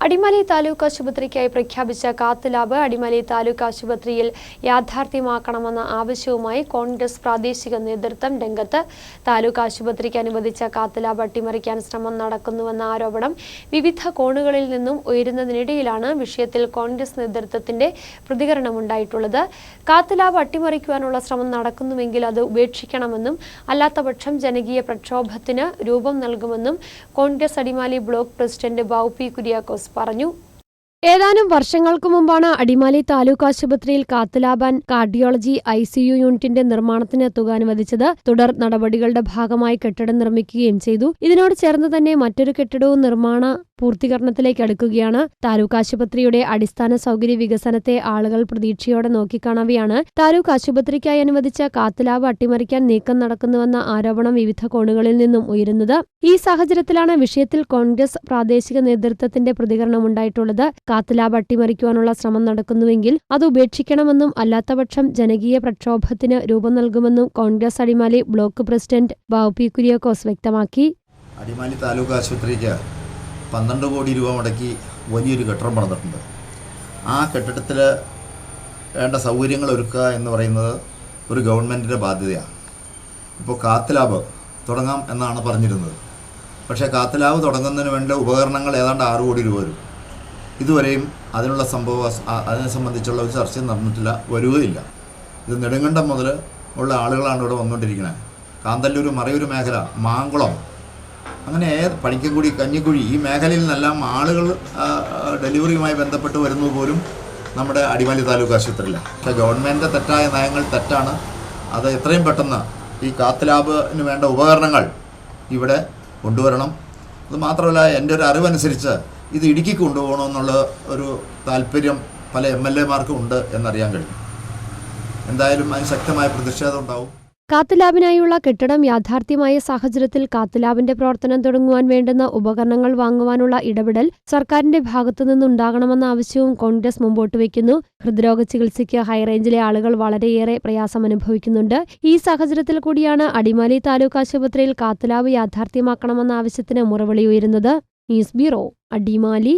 അടിമാലി താലൂക്ക് ആശുപത്രിക്കായി പ്രഖ്യാപിച്ച cath lab Adimali taluk ആശുപത്രിയിൽ യാഥാർത്ഥ്യമാക്കണമെന്ന ആവശ്യവുമായി കോൺഗ്രസ് പ്രാദേശിക നേതൃത്വം രംഗത്ത് താലൂക്ക് ആശുപത്രിക്ക് അനുവദിച്ച കാത്ത് ലാബ് അട്ടിമറിക്കാൻ ശ്രമം നടക്കുന്നുവെന്ന ആരോപണം വിവിധ കോണുകളിൽ നിന്നും ഉയരുന്നതിനിടയിലാണ് വിഷയത്തിൽ കോൺഗ്രസ് നേതൃത്വത്തിന്റെ പ്രതികരണമുണ്ടായിട്ടുള്ളത്. കാത്ത് ലാബ് അട്ടിമറിക്കുവാനുള്ള ശ്രമം നടക്കുന്നുവെങ്കിൽ അത് ഉപേക്ഷിക്കണമെന്നും അല്ലാത്തപക്ഷം ജനകീയ പ്രക്ഷോഭത്തിന് രൂപം നൽകുമെന്നും കോൺഗ്രസ് അടിമാലി ബ്ലോക്ക് പ്രസിഡന്റ് ബൗ പി പറഞ്ഞു. ഏതാനും വർഷങ്ങൾക്കു മുമ്പാണ് അടിമാലി താലൂക്ക് ആശുപത്രിയിൽ കാത്തുലാബാൻ കാർഡിയോളജി ഐ സി യു യൂണിറ്റിന്റെ നിർമ്മാണത്തിന് തുക അനുവദിച്ചത്. തുടർ നടപടികളുടെ ഭാഗമായി കെട്ടിടം നിർമ്മിക്കുകയും ചെയ്തു. ഇതിനോട് ചേർന്ന് തന്നെ മറ്റൊരു കെട്ടിടവും നിർമ്മാണ പൂർത്തീകരണത്തിലേക്ക് അടുക്കുകയാണ്. താലൂക്ക് ആശുപത്രിയുടെ അടിസ്ഥാന സൗകര്യ വികസനത്തെ ആളുകൾ പ്രതീക്ഷയോടെ നോക്കിക്കാണവെയാണ്. താലൂക്ക് ആശുപത്രിക്കായി അനുവദിച്ച കാത്തുലാബ് അട്ടിമറിക്കാൻ നീക്കം നടക്കുന്നുവെന്ന ആരോപണം വിവിധ കോണുകളിൽ നിന്നും ഉയരുന്നത്. ഈ സാഹചര്യത്തിലാണ് വിഷയത്തിൽ കോൺഗ്രസ് പ്രാദേശിക നേതൃത്വത്തിന്റെ പ്രതികരണമുണ്ടായിട്ടുള്ളത് കാത്തുലാബ് അട്ടിമറിക്കുവാനുള്ള ശ്രമം നടക്കുന്നുവെങ്കിൽ അത് ഉപേക്ഷിക്കണമെന്നും അല്ലാത്തപക്ഷം ജനകീയ പ്രക്ഷോഭത്തിന് രൂപം നൽകുമെന്നും Congress Adimali block president Babu P Kuriakose വ്യക്തമാക്കി. അടിമാലി താലൂക്ക് ആശുപത്രിക്ക് പന്ത്രണ്ട് കോടി രൂപ മുടക്കി വലിയൊരു കെട്ടിടം പണിതിട്ടുണ്ട്. ആ കെട്ടിടത്തിൽ വേണ്ട സൗകര്യങ്ങൾ ഒരുക്കുക എന്ന് പറയുന്നത് ഒരു ഗവൺമെന്റിന്റെ ബാധ്യതയാണ്. ഇപ്പോൾ കാത്തലാബ് തുടങ്ങാം എന്നാണ് പറഞ്ഞിരുന്നത്. പക്ഷേ കാത്തലാബ് തുടങ്ങുന്നതിന് വേണ്ട ഉപകരണങ്ങൾ ഏതാണ്ട് ആറ് കോടി രൂപ വരും. ഇതുവരെയും അതിനുള്ള സംഭവ അതിനെ സംബന്ധിച്ചുള്ള ഒരു ചർച്ചയും നടന്നിട്ടില്ല വരികയില്ല. ഇത് നെടുങ്കണ്ടം മുതൽ ഉള്ള ആളുകളാണ് ഇവിടെ വന്നുകൊണ്ടിരിക്കുന്നത്. കാന്തല്ലൂർ മറയൂർ മേഖല മാങ്കുളം അങ്ങനെ ഏത് പണിക്കൻകുടി കഞ്ഞിക്കുഴി ഈ മേഖലയിൽ നിന്നെല്ലാം ആളുകൾ ഡെലിവറിയുമായി ബന്ധപ്പെട്ട് വരുന്നത് പോലും നമ്മുടെ അടിമാലി താലൂക്ക് ആശുപത്രിയിലാണ്. പക്ഷേ ഗവൺമെന്റിന്റെ തെറ്റായ നയങ്ങൾ തെറ്റാണ്. അത് എത്രയും പെട്ടെന്ന് ഈ കാത്ത് ലാബിന് വേണ്ട ഉപകരണങ്ങൾ ഇവിടെ കൊണ്ടുവരണം. അത് മാത്രമല്ല എന്റെ ഒരു അറിവനുസരിച്ച് ഇത് ഇടുക്കി കൊണ്ടുപോകണമെന്നുള്ള ഒരു താല്പര്യം പല എം എൽ എമാർക്കും ഉണ്ട് എന്നറിയാൻ കഴിയും. എന്തായാലും അതിന് ശക്തമായ പ്രതിഷേധം ഉണ്ടാവും. കാത്തുലാബിനായുള്ള കെട്ടിടം യാഥാർത്ഥ്യമായ സാഹചര്യത്തിൽ കാത്തുലാബിന്റെ പ്രവർത്തനം തുടങ്ങുവാൻ വേണ്ടുന്ന ഉപകരണങ്ങൾ വാങ്ങുവാനുള്ള ഇടപെടൽ സർക്കാരിന്റെ ഭാഗത്തുനിന്നുണ്ടാകണമെന്ന ആവശ്യവും കോൺഗ്രസ് മുമ്പോട്ട് വയ്ക്കുന്നു. ഹൃദ്രോഗ ചികിത്സയ്ക്ക് ഹൈറേഞ്ചിലെ ആളുകൾ വളരെയേറെ പ്രയാസം അനുഭവിക്കുന്നുണ്ട്. ഈ സാഹചര്യത്തിൽ കൂടിയാണ് അടിമാലി താലൂക്ക് ആശുപത്രിയിൽ കാത്തുലാബ് യാഥാർത്ഥ്യമാക്കണമെന്ന ആവശ്യത്തിന് മുറവിളി ഉയരുന്നത്. News bureau Adimali.